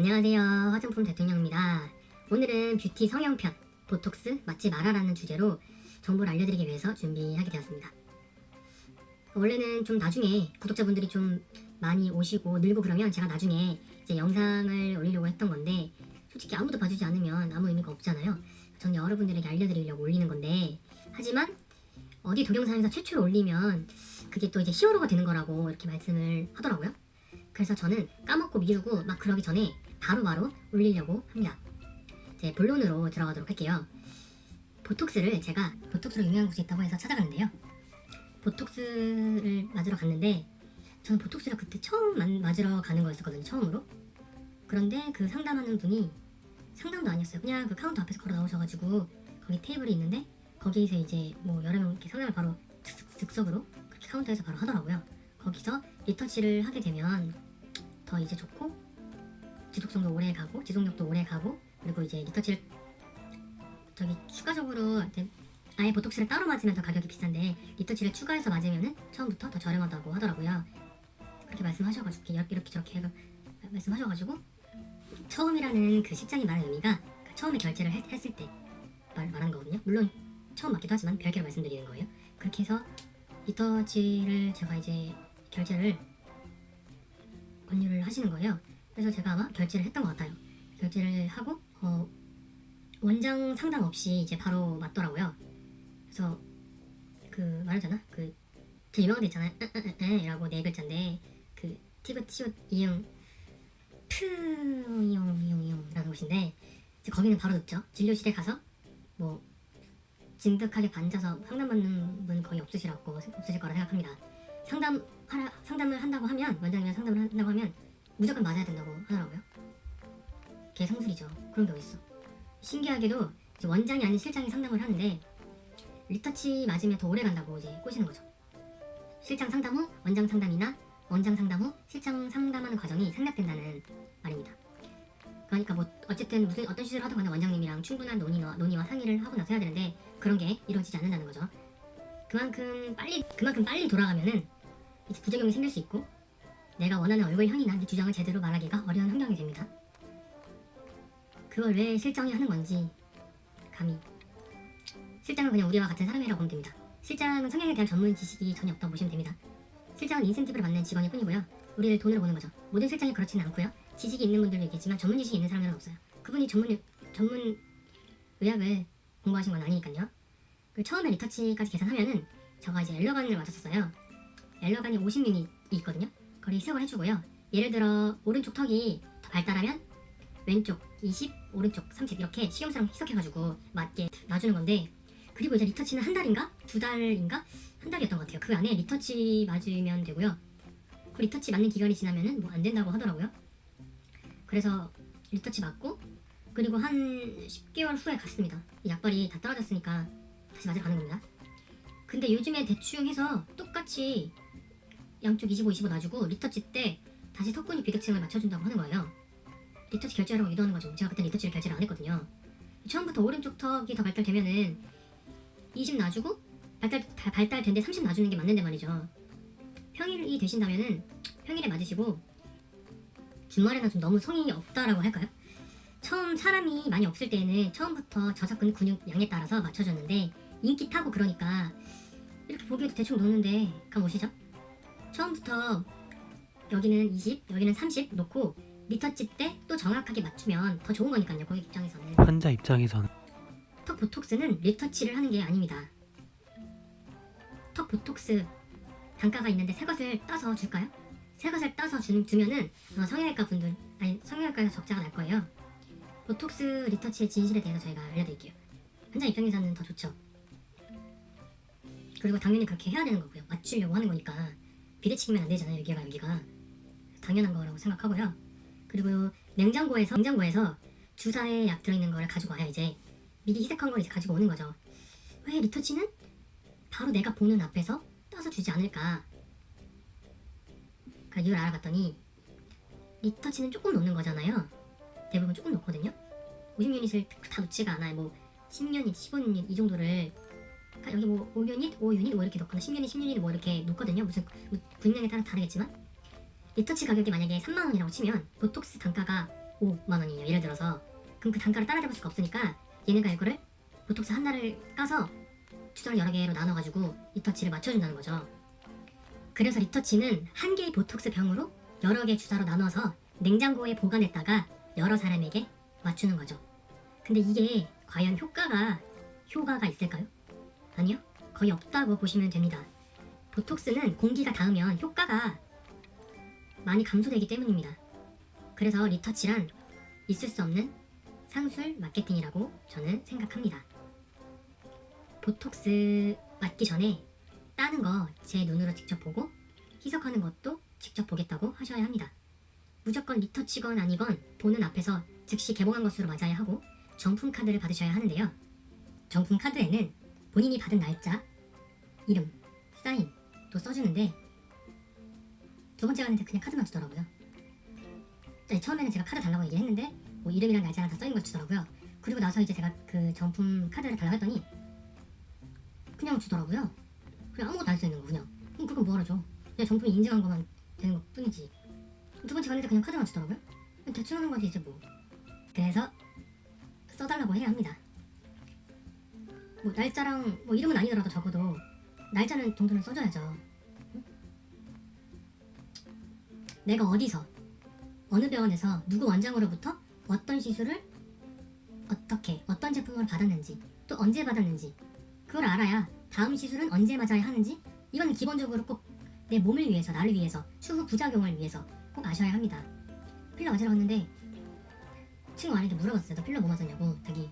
안녕하세요. 화장품 대통령입니다. 오늘은 뷰티 성형편, 보톡스 맞지 마라라는 주제로 정보를 알려드리기 위해서 준비하게 되었습니다. 원래는 좀 나중에 구독자분들이 좀 많이 오시고 늘고 그러면 제가 나중에 이제 영상을 올리려고 했던 건데 솔직히 아무도 봐주지 않으면 아무 의미가 없잖아요. 저는 여러분들에게 알려드리려고 올리는 건데 하지만 어디 동영상에서 최초로 올리면 그게 또 이제 히어로가 되는 거라고 이렇게 말씀을 하더라고요. 그래서 저는 까먹고 미루고 막 그러기 전에 바로바로 올리려고 합니다. 이제 본론으로 들어가도록 할게요. 보톡스를 제가 보톡스로 유명한 곳이 있다고 해서 찾아가는데요. 보톡스를 맞으러 갔는데 저는 보톡스를 그때 처음 만- 맞으러 가는 거였었거든요. 처음으로. 그런데 그 상담하는 분이 상담도 아니었어요. 그냥 그 카운터 앞에서 걸어 나오셔가지고 거기 테이블이 있는데 거기서 이제 뭐 여러 명 이렇게 상담을 바로 즉석- 즉석으로 그렇게 카운터에서 바로 하더라고요. 거기서 리터치를 하게 되면 더 이제 좋고 지속성도 오래 가고 지속력도 오래 가고 그리고 이제 리터치를 저기 추가적으로 아예 보톡스를 따로 맞으면 더 가격이 비싼데 리터치를 추가해서 맞으면은 처음부터 더 저렴하다고 하더라고요. 그렇게 말씀하셔가지고 이렇게 저렇게 해가- 말씀하셔가지고 처음이라는 그 십장이 말하는 의미가 그 처음에 결제를 했, 했을 때 말, 말한 거거든요. 물론 처음 맞기도 하지만 별개로 말씀드리는 거예요. 그렇게 해서 리터치를 제가 이제 결제를 권유를 하시는 거예요. 그래서 제가 아마 결제를 했던 것 같아요. 결제를 하고 어, 원장 상담 없이 이제 바로 맞더라고요. 그래서 그 말하잖아. 그 되게 유명한 데 있잖아요. 라고 네 글자인데 그 티브 티옷 이응 푸 이용 이용 이용라는 곳인데 이제 거기는 바로 듣죠. 진료실에 가서 뭐 진득하게 앉아서 상담받는 분 거의 없으시라고 없으실 거라 생각합니다. 상담 하라, 상담을 한다고 하면 원장님이랑 상담을 한다고 하면 무조건 맞아야 된다고 하더라고요. 개성술이죠. 그런 게 어딨어. 신기하게도 원장이 아닌 실장이 상담을 하는데 리터치 맞으면 더 오래 간다고 이제 꼬시는 거죠. 실장 상담 후 원장 상담이나 원장 상담 후 실장 상담하는 과정이 생략된다는 말입니다. 그러니까 뭐 어쨌든 무슨 어떤 시술을 하든 간에 원장님이랑 충분한 논의와, 논의와 상의를 하고 나서 해야 되는데 그런 게 이루어지지 않는다는 거죠. 그만큼 빨리 그만큼 빨리 돌아가면은 부작용이 생길 수 있고 내가 원하는 얼굴형이나 내 주장을 제대로 말하기가 어려운 환경이 됩니다. 그걸 왜 실장이 하는 건지 감히 실장은 그냥 우리와 같은 사람이라고 보면 됩니다. 실장은 성향에 대한 전문 지식이 전혀 없다고 보시면 됩니다. 실장은 인센티브를 받는 직원일 뿐이고요. 우리를 돈으로 보는 거죠. 모든 실장이 그렇지는 않고요. 지식이 있는 분들도 있겠지만 전문 지식이 있는 사람은 없어요. 그분이 전문 전문 의학을 공부하신 건 아니니까요. 그 처음에 리터치까지 계산하면은 저가 이제 엘러간을 맞았었어요. 엘러간이 50유닛이 있거든요. 그걸 희석을 해주고요. 예를 들어 오른쪽 턱이 더 발달하면 왼쪽 20, 오른쪽 30 이렇게 시험상 희석해가지고 맞게 놔주는 건데 그리고 이제 리터치는 한 달인가 두 달인가 한 달이었던 것 같아요. 그 안에 리터치 맞으면 되고요. 그 리터치 맞는 기간이 지나면은 뭐 안 된다고 하더라고요. 그래서 리터치 맞고 그리고 한 10개월 후에 갔습니다. 이 약발이 다 떨어졌으니까 다시 맞으러 가는 겁니다. 근데 요즘에 대충 해서 똑같이 양쪽 25, 25 놔주고 리터치 때 다시 턱근육 비대칭을 맞춰준다고 하는 거예요. 리터치 결제하라고 유도하는 거죠. 제가 그때 리터치를 결제를 안 했거든요. 처음부터 오른쪽 턱이 더 발달되면은 20 놔주고 발달 다 발달된 데 30 놔주는 게 맞는데 말이죠. 평일이 되신다면은 평일에 맞으시고 주말에는 좀 너무 성이 없다라고 할까요? 처음 사람이 많이 없을 때는 처음부터 저작근 근육 양에 따라서 맞춰줬는데 인기 타고 그러니까 이렇게 보기에도 대충 노는데 감 오시죠? 처음부터 여기는 20, 여기는 30 놓고 리터치 때또 정확하게 맞추면 더 좋은 거니까요 고객 입장에서는 환자 입장에서는 턱 보톡스는 리터치를 하는 게 아닙니다. 턱 보톡스 단가가 있는데 새 것을 따서 줄까요? 새 것을 따서 주, 주면은 아마 성형외과 분들 아니 성형외과에서 적자가 날 거예요. 보톡스 리터치의 진실에 대해서 저희가 알려드릴게요. 환자 입장에서는 더 좋죠. 그리고 당연히 그렇게 해야 되는 거고요. 맞추려고 하는 거니까 비대칭이면 안 되잖아요. 여기가 여기가 당연한 거라고 생각하고요. 그리고 냉장고에서 냉장고에서 주사에 약 들어있는 걸 가지고 와야 이제 미리 희석한 걸 이제 가지고 오는 거죠. 왜 리터치는 바로 내가 보는 앞에서 따서 주지 않을까? 그 이유를 알아봤더니 리터치는 조금 놓는 거잖아요. 대부분 조금 놓거든요. 50유닛을 다 놓지가 않아요. 뭐 10유닛, 15유닛 이 정도를 여기 뭐 5유닛, 5유닛 뭐 이렇게 넣거나 10유닛, 10유닛 뭐 이렇게 놓거든요. 무슨 뭐 분량에 따라 다르겠지만 리터치 가격이 만약에 3만 원이라고 치면 보톡스 단가가 5만 원이에요. 예를 들어서 그럼 그 단가를 따라잡을 수가 없으니까 얘네가 이거를 보톡스 하나를 까서 주사를 여러 개로 나눠가지고 리터치를 맞춰준다는 거죠. 그래서 리터치는 한 개의 보톡스 병으로 여러 개 주사로 나눠서 냉장고에 보관했다가 여러 사람에게 맞추는 거죠. 근데 이게 과연 효과가 효과가 있을까요? 아니요. 거의 없다고 보시면 됩니다. 보톡스는 공기가 닿으면 효과가 많이 감소되기 때문입니다. 그래서 리터치란 있을 수 없는 상술 마케팅이라고 저는 생각합니다. 보톡스 맞기 전에 따는 거 제 눈으로 직접 보고 희석하는 것도 직접 보겠다고 하셔야 합니다. 무조건 리터치건 아니건 보는 앞에서 즉시 개봉한 것으로 맞아야 하고 정품 카드를 받으셔야 하는데요. 정품 카드에는 본인이 받은 날짜, 이름, 사인 또 써주는데 두 번째 가는데 그냥 카드만 주더라고요. 네, 처음에는 제가 카드 달라고 얘기했는데 뭐 이름이랑 날짜랑 다 써있는 걸 주더라고요. 그리고 나서 이제 제가 그 정품 카드를 달라고 했더니 그냥 주더라고요. 그냥 아무것도 안 써있는 거 그냥. 그럼 그건 뭐하러 줘? 그냥 정품이 인증한 것만 되는 것 뿐이지. 두 번째 갔는데 그냥 카드만 주더라고요. 대충 하는 거지 이제 뭐. 그래서 써달라고 해야 합니다. 뭐 날짜랑 뭐 이름은 아니더라도 적어도 날짜는 정도는 써줘야죠. 응? 내가 어디서 어느 병원에서 누구 원장으로부터 어떤 시술을 어떻게 어떤 제품을 받았는지 또 언제 받았는지 그걸 알아야 다음 시술은 언제 맞아야 하는지 이거는 기본적으로 꼭 내 몸을 위해서 나를 위해서 추후 부작용을 위해서 꼭 아셔야 합니다. 필러 맞으러 갔는데 친구 아내한테 물어봤어요. 너 필러 뭐 맞았냐고 자기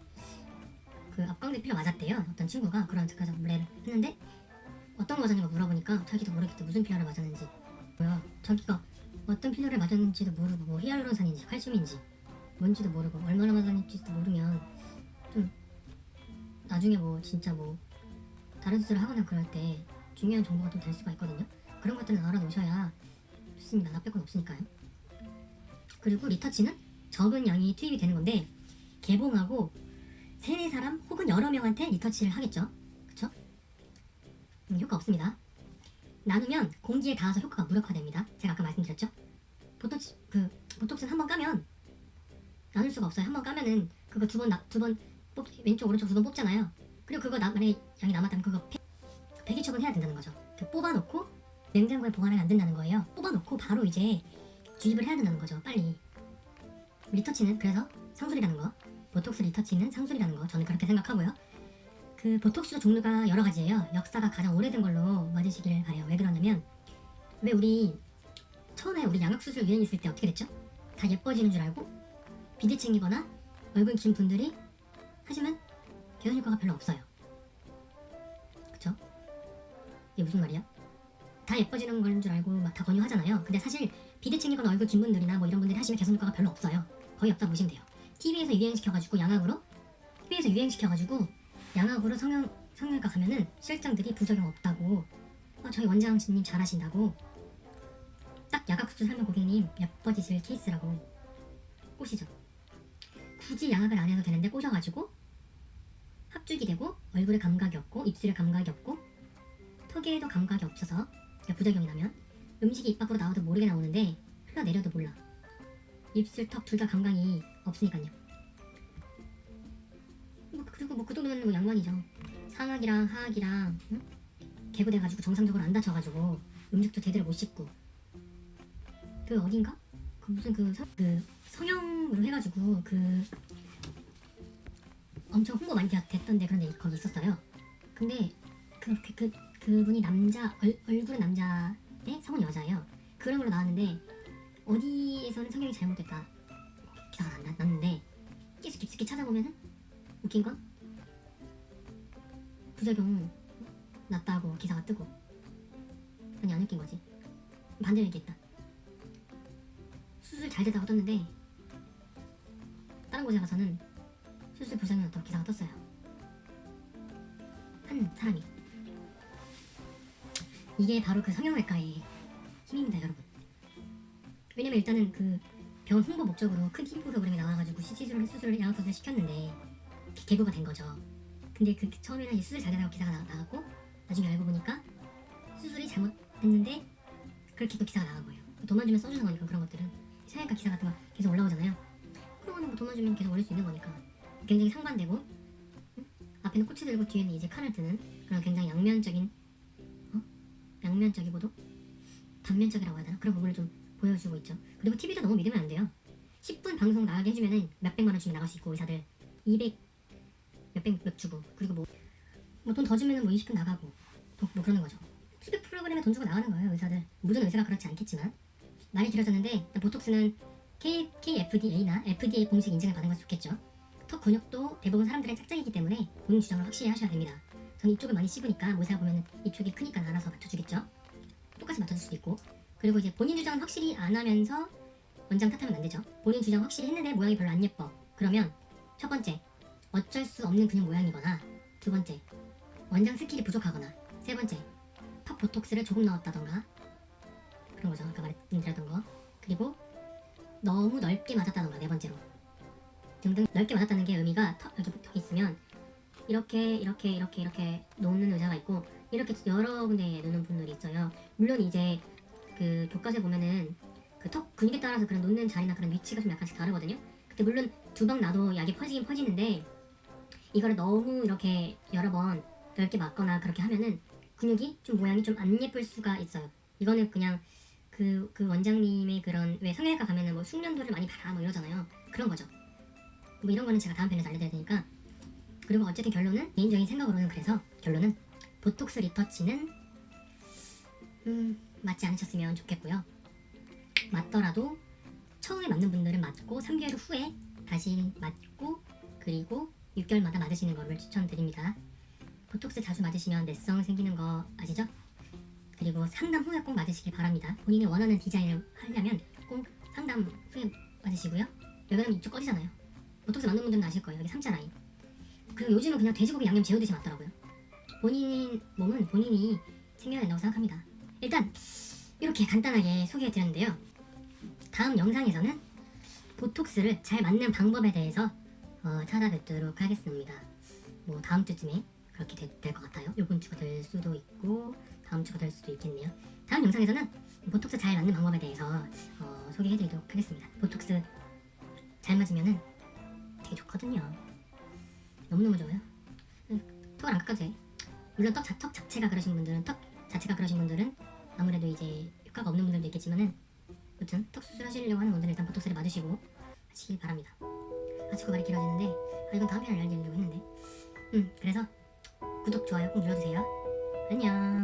그 앞광대 필러 맞았대요. 어떤 친구가 그런 제가 물레를 했는데 어떤 거 맞았냐고 물어보니까 자기도 모르겠대 무슨 필러를 맞았는지 뭐야 자기가 어떤 필러를 맞았는지도 모르고 뭐 히알루론산인지 칼슘인지 뭔지도 모르고 얼마나 맞았는지도 모르면 좀 나중에 뭐 진짜 뭐 다른 수술을 하거나 그럴 때 중요한 정보가 좀 될 수가 있거든요. 그런 것들은 알아놓으셔야 좋습니다. 나쁠 건 없으니까요. 그리고 리터치는 적은 양이 투입이 되는 건데 개봉하고 세네 사람 혹은 여러 명한테 리터치를 하겠죠. 그쵸? 음, 효과 없습니다. 나누면 공기에 닿아서 효과가 무력화됩니다. 제가 아까 말씀드렸죠. 보톡스 그 보톡스는 한 번 까면 나눌 수가 없어요. 한 번 까면은 그거 두 번 두 번 뽑 왼쪽 오른쪽 두 번 뽑잖아요. 그리고 그거 나, 만약에 양이 남았다면 그거 폐, 폐기 처분해야 된다는 거죠. 그 뽑아놓고 냉장고에 보관하면 안 된다는 거예요. 뽑아놓고 바로 이제 주입을 해야 된다는 거죠. 빨리. 리터치는 그래서 상술이라는 거. 보톡스 리터치는 상술이라는 거. 저는 그렇게 생각하고요. 그 보톡스 종류가 여러 가지예요. 역사가 가장 오래된 걸로 맞으시길 바래요. 왜 그러냐면 왜 우리 처음에 우리 양악 수술 유행 있을 때 어떻게 됐죠? 다 예뻐지는 줄 알고 비대칭이거나 얼굴 긴 분들이 하시면 개선 효과가 별로 없어요. 그쵸? 이게 무슨 말이야? 다 예뻐지는 건 줄 알고 막 다 권유하잖아요. 근데 사실 비대칭이거나 얼굴 긴 분들이나 뭐 이런 분들이 하시면 개선 효과가 별로 없어요. 거의 없다 보시면 돼요. TV에서 유행시켜가지고 양악으로 TV에서 유행시켜가지고 양악으로 성형 성형외과 가면은 실장들이 부작용 없다고 아, 저희 원장님 잘하신다고 딱 양악 수술 하면 고객님 예뻐지실 케이스라고 꼬시죠. 굳이 양악을 안 해도 되는데 꼬셔가지고 합죽이 되고 얼굴에 감각이 없고 입술에 감각이 없고 턱에도 감각이 없어서 부작용이 나면 음식이 입 밖으로 나와도 모르게 나오는데 흘러내려도 몰라 입술 턱 둘 다 감각이 없으니까요 뭐 그리고 뭐 그 정도면 뭐 양만이죠 상악이랑 하악이랑 응? 개구돼 가지고 정상적으로 안 다쳐가지고 음식도 제대로 못 씹고 그 어딘가? 그 무슨 그, 성, 그 성형으로 해가지고 그 엄청 홍보 많이 되- 됐던데 그런 데 거기 있었어요 근데 그, 그, 그 그분이 남자 얼, 얼굴은 남자인데 성은 여자예요. 그런 걸로 나왔는데 어디에서는 성형이 잘못됐다 기사가 안 났- 났는데 계속 깊숙이 찾아보면은? 웃긴 건 부작용 났다고 기사가 뜨고. 아니 안 웃긴 거지. 반대로 얘기했다. 수술 잘 됐다고 떴는데 다른 곳에 가서는 수술 부작용 났다고 기사가 떴어요. 한 사람이. 이게 바로 그 성형외과의 힘입니다, 여러분. 왜냐면 일단은 그 병원 홍보 목적으로 큰 TV 프로그램이 나와가지고 시술을 수술을 양악 수술을 시켰는데 개- 개고가 된 거죠. 근데 그 처음에는 수술 잘 되다고 기사가 나, 나갔고 나중에 알고 보니까 수술이 잘못됐는데 그렇게 또 기사가 나간 거예요. 돈만 주면 써주는 거니까 그런 것들은 성형외과 기사 같은 거 계속 올라오잖아요. 돈만 주면 계속 올릴 수 있는 거니까 굉장히 상반되고 응? 앞에는 꼬치 들고 뒤에는 이제 칼을 드는 그런 굉장히 양면적인 어? 양면적이고도 단면적이라고 해야 되나 그런 부분을 좀 보여주고 있죠. 그리고 TV도 너무 믿으면 안 돼요. 10분 방송 나가게 해주면은 몇백만 원 주면 나갈 수 있고 의사들. 200 몇백 몇 주고. 그리고 뭐 뭐 돈 더 주면은 뭐 20분 나가고. 뭐, 뭐 그러는 거죠. TV 프로그램에 돈 주고 나가는 거예요 의사들. 모든 의사가 그렇지 않겠지만. 말이 길어졌는데 보톡스는 K, KFDA나 FDA 공식 인증을 받은 것이 좋겠죠. 턱 근육도 대부분 사람들의 짝짝이기 때문에 본인 주장을 확실히 하셔야 됩니다. 저는 이쪽을 많이 씹으니까 모세가 보면 이쪽이 크니까 알아서 맞춰주겠죠? 똑같이 맞춰줄 수도 있고 그리고 이제 본인 주장은 확실히 안 하면서 원장 탓하면 안 되죠. 본인 주장 확실히 했는데 모양이 별로 안 예뻐. 그러면 첫 번째 어쩔 수 없는 근육 모양이거나 두 번째 원장 스킬이 부족하거나 세 번째 턱 보톡스를 조금 넣었다던가 그런 거죠. 아까 말씀드렸던 거. 그리고 너무 넓게 맞았다던가 네 번째로. 등등 넓게 맞았다는 게 의미가 턱 턱이 있으면 이렇게 이렇게 이렇게 이렇게 놓는 의자가 있고 이렇게 여러 군데에 놓는 분들이 있어요. 물론 이제 그 교과서에 보면은 그 턱 근육에 따라서 그런 놓는 자리나 그런 위치가 좀 약간씩 다르거든요 근데 물론 두방 놔도 약이 퍼지긴 퍼지는데 이거를 너무 이렇게 여러 번 넓게 맞거나 그렇게 하면은 근육이 좀 모양이 좀 안 예쁠 수가 있어요. 이거는 그냥 그, 그 원장님의 그런 왜 성형외과 가면은 뭐 숙련도를 많이 봐라 뭐 이러잖아요. 그런 거죠. 뭐 이런 거는 제가 다음 편에서 알려드릴 테니까 그리고 어쨌든 결론은 개인적인 생각으로는 그래서 결론은 보톡스 리터치는 음 맞지 않으셨으면 좋겠고요. 맞더라도 처음에 맞는 분들은 맞고 3개월 후에 다시 맞고 그리고 6개월마다 맞으시는 거를 추천드립니다. 보톡스 자주 맞으시면 내성 생기는 거 아시죠? 그리고 상담 후에 꼭 맞으시길 바랍니다. 본인이 원하는 디자인을 하려면 꼭 상담 후에 맞으시고요. 왜 그러면 이쪽 꺼지잖아요. 보톡스 맞는 분들은 아실 거예요. 여기 3자 라인. 그리고 요즘은 그냥 돼지고기 양념 재우듯이 맞더라고요. 본인 몸은 본인이 챙겨야 된다고 생각합니다. 일단 이렇게 간단하게 소개해드렸는데요. 다음 영상에서는 보톡스를 잘 맞는 방법에 대해서 어, 찾아뵙도록 하겠습니다. 뭐 다음 주쯤에 그렇게 될 것 같아요. 이번 주가 될 수도 있고 다음 주가 될 수도 있겠네요. 다음 영상에서는 보톡스 잘 맞는 방법에 대해서 어, 소개해드리도록 하겠습니다. 보톡스 잘 맞으면은 되게 좋거든요. 너무너무 좋아요. 턱을 안 깎아도 돼. 물론 턱, 자, 턱 자체가 그러신 분들은 턱 자체가 그러신 분들은 아무래도 이제 효과가 없는 분들도 있겠지만은 아무튼 턱 수술하시려고 하는 분들은 일단 보톡스를 맞으시고 하시길 바랍니다. 아 자꾸 말이 길어지는데 아 이건 다음 편에 알려드리려고 했는데 음 그래서 구독 좋아요 꼭 눌러주세요. 안녕.